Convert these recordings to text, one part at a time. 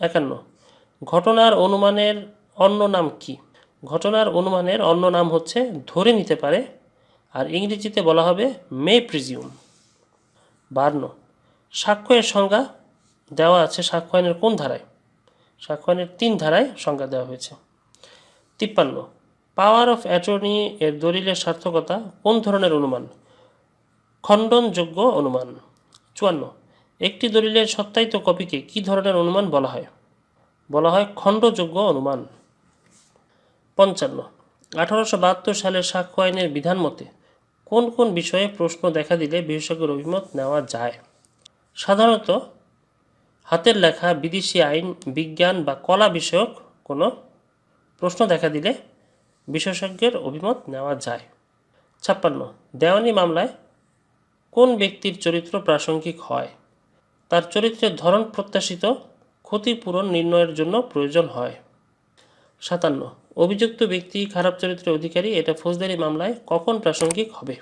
একান্ন। ঘটনার অনুমানের অন্য নাম কি? ঘটনার অনুমানের অন্য নাম হচ্ছে ধরে নিতে পারে, আর ইংরেজিতে বলা হবে মে প্রিজিউম। বার্ন সাক্ষ্য এর সংজ্ঞা দেওয়া আছে সাক্ষ্য আইনের কোন ধারায়? সাক্ষ্য আইনের তিন ধারায় সংজ্ঞা দেওয়া হয়েছে। তিপ্পান্ন। পাওয়ার অফ অ্যাটর্নি এর দলিলের সার্থকতা কোন ধরনের অনুমান? খণ্ডনযোগ্য অনুমান। চুয়ান্ন। একটি দলিলের সত্যায়িত কপিকে কী ধরনের অনুমান বলা হয়? বলা হয় খণ্ডযোগ্য অনুমান। পঞ্চান্ন। আঠারোশো বাহাত্তর সালের সাক্ষ্য আইনের বিধান মতে কোন কোন বিষয়ে প্রশ্ন দেখা দিলে বিশেষজ্ঞের অভিমত নেওয়া যায়? সাধারণত হাতের লেখা, বিদেশি আইন, বিজ্ঞান বা কলা বিষয়ক কোনো প্রশ্ন দেখা দিলে বিশেষজ্ঞের অভিমত নেওয়া যায়। ছাপ্পান্ন। দেওয়ানি মামলায় কোন ব্যক্তির চরিত্র প্রাসঙ্গিক হয়? তার চরিত্রের ধরন প্রত্যাশিত ক্ষতিপূরণ নির্ণয়ের জন্য প্রয়োজন হয়। সাতান্ন। অভিযুক্ত ব্যক্তি খারাপ চরিত্রের অধিকারী, এটা ফৌজদারি মামলায় কখন প্রাসঙ্গিক হবে?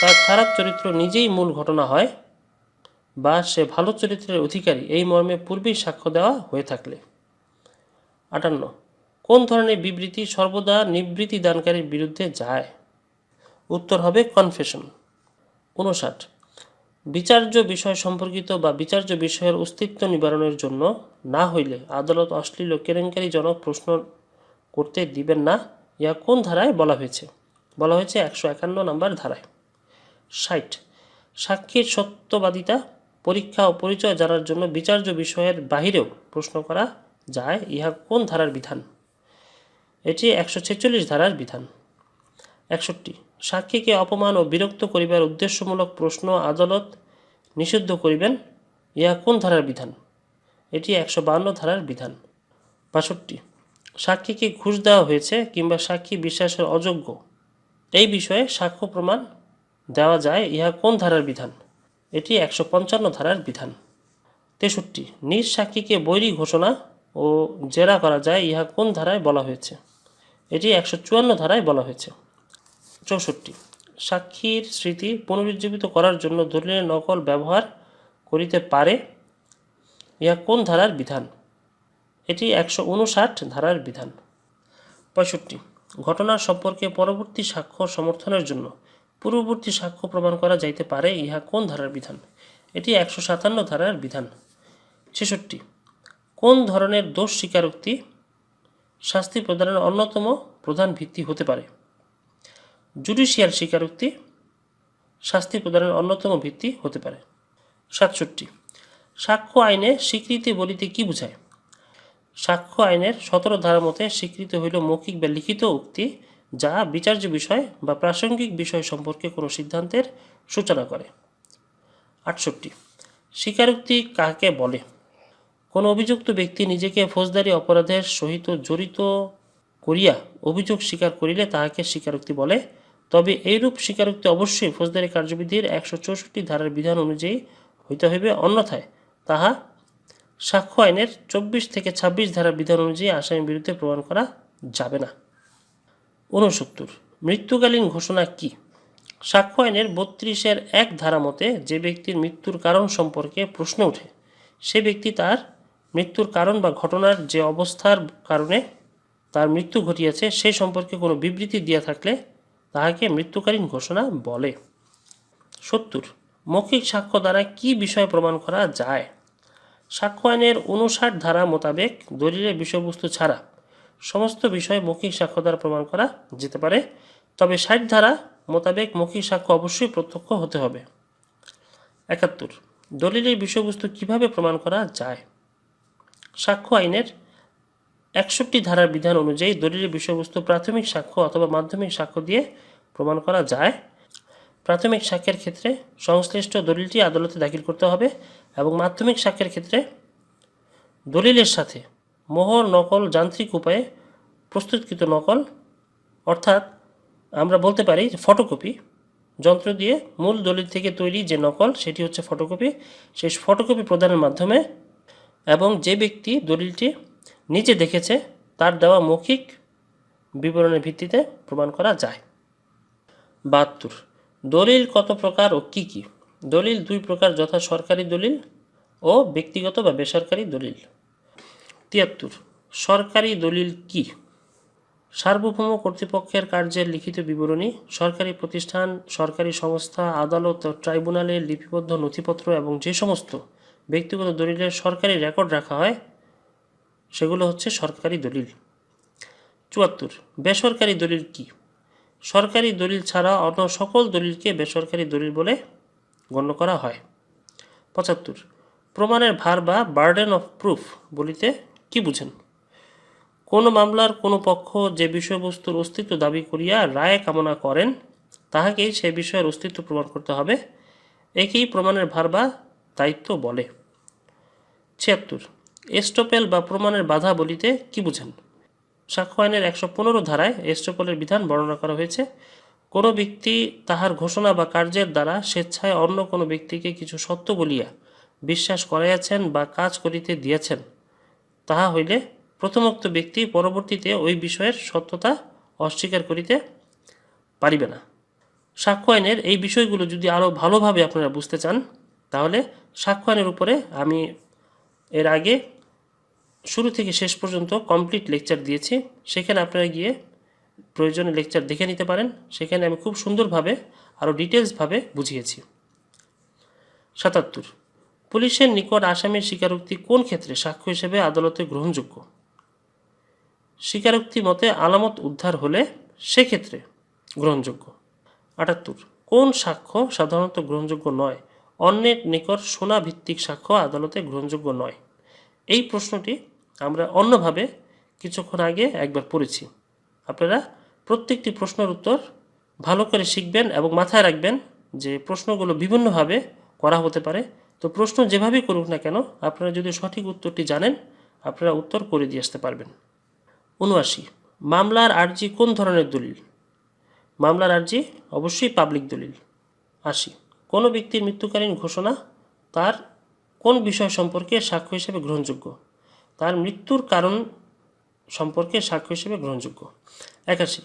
তার খারাপ চরিত্র নিজেই মূল ঘটনা হয় বা সে ভালো চরিত্রের অধিকারী, এই মর্মে পূর্বেই সাক্ষ্য দেওয়া হয়ে থাকলে। আটান্ন। কোন ধরনের বিবৃতি সর্বদা নিবৃত্তি দানকারীর বিরুদ্ধে যায়? উত্তর হবে কনফেশন। উনষাট। বিচার্য বিষয় সম্পর্কিত বা বিচার্য বিষয়ের অস্তিত্ব নিবারণের জন্য না হইলে আদালত অশ্লীল কেলেঙ্কারিজনক প্রশ্ন করতে দিবেন না। ইয়া কোন ধারায় বলা হয়েছে? বলা হয়েছে একশো একান্ন নম্বর ধারায়। ষাট। সাক্ষীর সত্যবাদিতা, পরীক্ষা ও পরিচয় জানার জন্য বিচার্য বিষয়ের বাহিরেও প্রশ্ন করা যায়। ইহা কোন ধারার বিধান? এটি একশো ছেচল্লিশ ধারার বিধান। একষট্টি। সাক্ষীকে অপমান ও বিরক্ত করিবার উদ্দেশ্যমূলক প্রশ্ন আদালত নিষিদ্ধ করিবেন। ইহা কোন ধারার বিধান? এটি একশো বান্ন ধারার বিধান। বাষট্টি। সাক্ষীকে ঘুষ দেওয়া হয়েছে কিংবা সাক্ষী বিশ্বাসের অযোগ্য। এই বিষয়ে সাক্ষ্য প্রমাণ দেওয়া যায়। ইহা কোন ধারার বিধান? এটি একশো পঞ্চান্ন ধারার বিধান। তেষট্টি। নিজ সাক্ষীকে বৈরী ঘোষণা ও জেরা করা যায়। ইহা কোন ধারায় বলা হয়েছে? এটি একশো চুয়ান্ন ধারায় বলা হয়েছে। চৌষট্টি। সাক্ষীর স্মৃতি পুনরুজ্জীবিত করার জন্য দলিলের নকল ব্যবহার করিতে পারে ইহা কোন ধারার বিধান? এটি একশো উনষাট ধারার বিধান। পঁয়ষট্টি। ঘটনার সম্পর্কে পরবর্তী সাক্ষ্য সমর্থনের জন্য পূর্ববর্তী সাক্ষ্য প্রমাণ করা যাইতে পারে ইহা কোন ধারার বিধান? এটি একশো সাতান্ন ধারার বিধান। ছেষট্টি। কোন ধরনের দোষ স্বীকারোক্তি শাস্তি প্রদানের অন্যতম প্রধান ভিত্তি হতে পারে? জুডিশিয়াল স্বীকারোক্তি শাস্তি প্রদানের অন্যতম ভিত্তি হতে পারে। সাতষট্টি। সাক্ষ্য আইনে স্বীকৃতি বলিতে কি বোঝায়? সাক্ষ্য আইনের সতেরো ধারা মতে স্বীকৃত হইল মৌখিক বা লিখিত উক্তি যা বিচার্য বিষয় বা প্রাসঙ্গিক বিষয় সম্পর্কে কোনো সিদ্ধান্তের সূচনা করে। আটষট্টি। স্বীকারোক্তি কাকে বলে? কোনো অভিযুক্ত ব্যক্তি নিজেকে ফৌজদারি অপরাধের সহিত জড়িত করিয়া অভিযোগ স্বীকার করিলে তাহাকে স্বীকারোক্তি বলে। তবে এইরূপ স্বীকারোক্তি অবশ্যই ফৌজদারি কার্যবিধির একশো চৌষট্টি ধারার বিধান অনুযায়ী হইতে হইবে, অন্যথায় তাহা সাক্ষ্য আইনের চব্বিশ থেকে ছাব্বিশ ধারার বিধান অনুযায়ী আসামির বিরুদ্ধে প্রমাণ করা যাবে না। ঊনসত্তর, মৃত্যুকালীন ঘোষণা কি? সাক্ষ্য আইনের বত্রিশের এক ধারা মতে যে ব্যক্তির মৃত্যুর কারণ সম্পর্কে প্রশ্ন ওঠে, সে ব্যক্তি তার মৃত্যুর কারণ বা ঘটনার যে অবস্থার কারণে তার মৃত্যু ঘটিয়েছে সে সম্পর্কে কোনো বিবৃতি দিয়া থাকলে তাহাকে মৃত্যুকালীন ঘোষণা বলে। সত্তর। মৌখিক সাক্ষ্য দ্বারা কি বিষয় প্রমাণ করা যায়? সাক্ষ্য আইনের উনষাট ধারা মোতাবেক দলিলের বিষয়বস্তু ছাড়া সমস্ত বিষয় মৌখিক সাক্ষ্য দ্বারা প্রমাণ করা যেতে পারে। তবে ষাট ধারা মোতাবেক মৌখিক সাক্ষ্য অবশ্যই প্রত্যক্ষ হতে হবে। একাত্তর। দলিলের বিষয়বস্তু কীভাবে প্রমাণ করা যায়? সাক্ষ্য আইনের একষট্টি ধারার বিধান অনুযায়ী দলিলের বিষয়বস্তু প্রাথমিক সাক্ষ্য অথবা মাধ্যমিক সাক্ষ্য দিয়ে প্রমাণ করা যায়। প্রাথমিক সাক্ষ্যের ক্ষেত্রে সংশ্লিষ্ট দলিলটি আদালতে দাখিল করতে হবে এবং মাধ্যমিক সাক্ষ্যের ক্ষেত্রে দলিলের সাথে মোহর নকল যান্ত্রিক উপায়ে প্রস্তুতকৃত নকল, অর্থাৎ আমরা বলতে পারি যে ফটোকপি, যন্ত্র দিয়ে মূল দলিল থেকে তৈরি যে নকল সেটি হচ্ছে ফটোকপি। সেই ফটোকপি প্রদানের মাধ্যমে এবং যে ব্যক্তি দলিলটি নিচে দেখেছে, তার দেওয়া মৌখিক বিবরণের ভিত্তিতে প্রমাণ করা যায়। বাহাত্তর। দলিল কত প্রকার ও কি কি? দলিল দুই প্রকার, যথা সরকারি দলিল ও ব্যক্তিগত বা বেসরকারি দলিল। তিয়াত্তর। সরকারি দলিল কি? সার্বভৌম কর্তৃপক্ষের কার্যের লিখিত বিবরণী, সরকারি প্রতিষ্ঠান, সরকারি সংস্থা, আদালত ও ট্রাইব্যুনালে লিপিবদ্ধ নথিপত্র এবং যে সমস্ত ব্যক্তিগত দলিলের সরকারি রেকর্ড রাখা হয় সেগুলো হচ্ছে সরকারি দলিল। চুয়াত্তর, বেসরকারি দলিল কি? সরকারি দলিল ছাড়া অন্য সকল দলিলকে বেসরকারি দলিল বলে গণ্য করা হয়। পঁচাত্তর, প্রমাণের ভার বা বার্ডেন অফ প্রুফ বলিতে কি বুঝেন? কোন মামলার কোনো পক্ষ যে বিষয়বস্তুর অস্তিত্ব দাবি করিয়া রায় কামনা করেন, তাহাকেই সে বিষয়ের অস্তিত্ব প্রমাণ করতে হবে। একেই প্রমাণের ভার বা দায়িত্ব বলে। ছিয়াত্তর এস্টোপেল বা প্রমাণের বাধা বলিতে কি বুঝেন? সাক্ষ্য আইনের একশো পনেরো ধারায় এস্টোপেলের বিধান বর্ণনা করা হয়েছে, কোনো ব্যক্তি তাহার ঘোষণা বা কার্যের দ্বারা স্বেচ্ছায় অন্য কোনো ব্যক্তিকে কিছু সত্য বলিয়া বিশ্বাস করাইয়াছেন বা কাজ করিতে দিয়াছেন, তাহা হইলে প্রথমোক্ত ব্যক্তি পরবর্তীতে ওই বিষয়ের সত্যতা অস্বীকার করিতে পারিবে না। সাক্ষ্য আইনের এই বিষয়গুলো যদি আরও ভালোভাবে আপনারা বুঝতে চান, তাহলে সাক্ষ্য আইনের উপরে আমি এর আগে শুরু থেকে শেষ পর্যন্ত কমপ্লিট লেকচার দিয়েছি। সেখানে আপনারা গিয়ে প্রয়োজনে লেকচার দেখে নিতে পারেন। সেখানে আমি খুব সুন্দরভাবে আরও ডিটেলসভাবে বুঝিয়েছি। সাতাত্তর। পুলিশের নিকট আসামির স্বীকারোক্তি কোন ক্ষেত্রে সাক্ষ্য হিসেবে আদালতে গ্রহণযোগ্য? স্বীকারোক্তি মতে আলামত উদ্ধার হলে সেক্ষেত্রে গ্রহণযোগ্য। আটাত্তর। কোন সাক্ষ্য সাধারণত গ্রহণযোগ্য নয়? অন্যের নিকট সোনা ভিত্তিক সাক্ষ্য আদালতে গ্রহণযোগ্য নয়। এই প্রশ্নটি আমরা অন্যভাবে কিছুক্ষণ আগে একবার পড়েছি। আপনারা প্রত্যেকটি প্রশ্নের উত্তর ভালো করে শিখবেন এবং মাথায় রাখবেন যে প্রশ্নগুলো বিভিন্নভাবে করা হতে পারে। তো প্রশ্ন যেভাবেই করুক না কেন, আপনারা যদি সঠিক উত্তরটি জানেন, আপনারা উত্তর করে দিয়ে আসতে পারবেন। উনআশি, মামলার আর্জি কোন ধরনের দলিল? মামলার আর্জি অবশ্যই পাবলিক দলিল। আশি কোনো ব্যক্তির মৃত্যুকালীন ঘোষণা তার কোন বিষয় সম্পর্কে সাক্ষ্য হিসেবে গ্রহণযোগ্য? তার মৃত্যুর কারণ সম্পর্কে সাক্ষ্য হিসেবে গ্রহণযোগ্য। একাশি,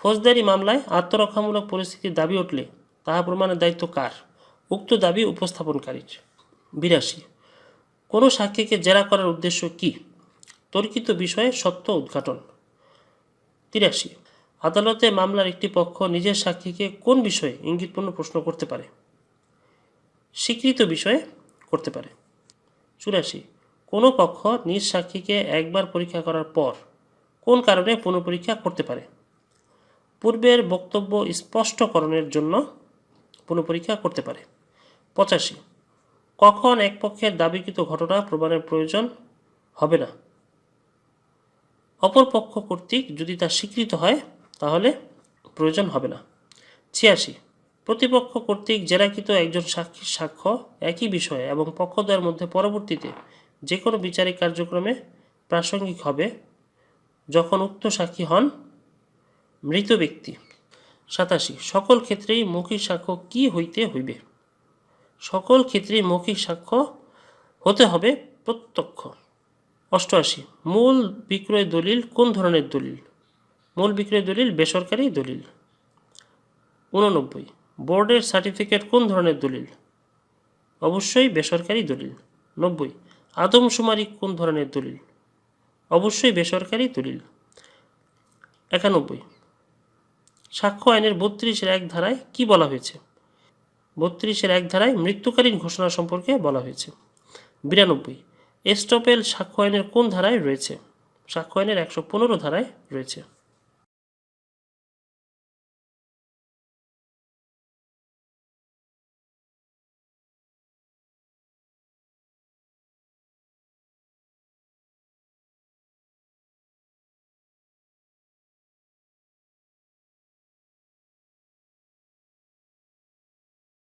ফৌজদারি মামলায় আত্মরক্ষামূলক পরিস্থিতির দাবি উঠলে তাহা প্রমাণের দায়িত্ব কার? উক্ত দাবি উপস্থাপনকারীর। বিরাশি, কোনো সাক্ষীকে জেরা করার উদ্দেশ্য কী? তর্কিত বিষয়ে সত্য উদ্ঘাটন। তিরাশি, আদালতে মামলার একটি পক্ষ নিজের সাক্ষীকে কোন বিষয়ে ইঙ্গিতপূর্ণ প্রশ্ন করতে পারে? স্বীকৃত বিষয়ে করতে পারে। চুরাশি, কোনো পক্ষ নিজ সাক্ষীকে একবার পরীক্ষা করার পর কোন কারণে পুনঃপরীক্ষা করতে পারে? পূর্বের বক্তব্য স্পষ্টকরণের জন্য পুনঃপরীক্ষা করতে পারে। পঁচাশি, কখন এক পক্ষের দাবিকৃত ঘটনা প্রমাণের প্রয়োজন হবে না? অপর পক্ষ কর্তৃক যদি তা স্বীকৃত হয়, তাহলে প্রয়োজন হবে না। ছিয়াশি প্রতিপক্ষ কর্তৃক জেরাকৃত একজন সাক্ষীর সাক্ষ্য একই বিষয়ে এবং পক্ষদ্বয়ের মধ্যে পরবর্তীতে যে কোনো বিচারিক কার্যক্রমে প্রাসঙ্গিক হবে যখন উক্ত সাক্ষী হন মৃত ব্যক্তি। সাতাশি, সকল ক্ষেত্রেই মৌখিক সাক্ষ্য কি হইতে হইবে? সকল ক্ষেত্রেই মৌখিক সাক্ষ্য হতে হবে প্রত্যক্ষ। অষ্টআশি, মূল বিক্রয় দলিল কোন ধরনের দলিল? মূল বিক্রয় দলিল বেসরকারি দলিল। উননব্বই বোর্ডের সার্টিফিকেট কোন ধরনের দলিল? অবশ্যই বেসরকারি দলিল। নব্বই, আদমশুমারি কোন ধরনের দলিল? অবশ্যই বেসরকারি দলিল। একানব্বই, সাক্ষ্য আইনের বত্রিশের এক ধারায় কি বলা হয়েছে? বত্রিশের এক ধারায় মৃত্যুকালীন ঘোষণা সম্পর্কে বলা হয়েছে। বিরানব্বই, এস্টপেল সাক্ষ্য আইনের কোন ধারায় রয়েছে? সাক্ষ্য আইনের একশো পনেরো ধারায় রয়েছে।